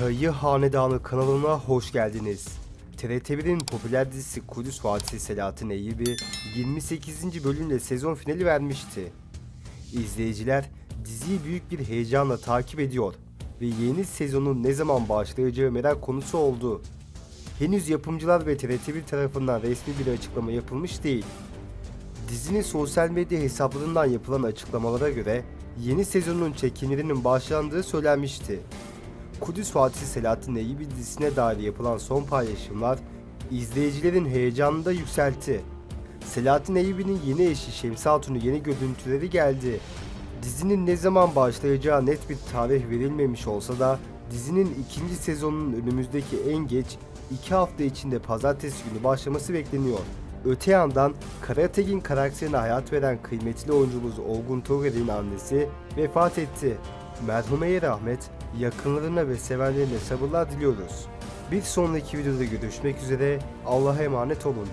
Dayı Hanedanı kanalına hoş geldiniz. TRT1'in popüler dizisi Kudüs Fatih Selahattin Eyyubi 28. bölümle sezon finali vermişti. İzleyiciler diziyi büyük bir heyecanla takip ediyor ve yeni sezonun ne zaman başlayacağı merak konusu oldu. Henüz yapımcılar ve TRT1 tarafından resmi bir açıklama yapılmış değil. Dizinin sosyal medya hesaplarından yapılan açıklamalara göre yeni sezonun çekimlerinin başlandığı söylenmişti. Kudüs Fatih Selahattin Eyyubi dizisine dair yapılan son paylaşımlar izleyicilerin heyecanını da yükseltti. Selahattin Eyyubi'nin yeni eşi Şemsi Hatun'un yeni görüntüleri geldi. Dizinin ne zaman başlayacağı net bir tarih verilmemiş olsa da dizinin ikinci sezonunun önümüzdeki en geç 2 hafta içinde pazartesi günü başlaması bekleniyor. Öte yandan Karategin karakterine hayat veren kıymetli oyuncumuz Olgun Toger'in annesi vefat etti. Merhumeye rahmet, yakınlarına ve sevenlerine sabırlar diliyoruz. Bir sonraki videoda görüşmek üzere, Allah'a emanet olun.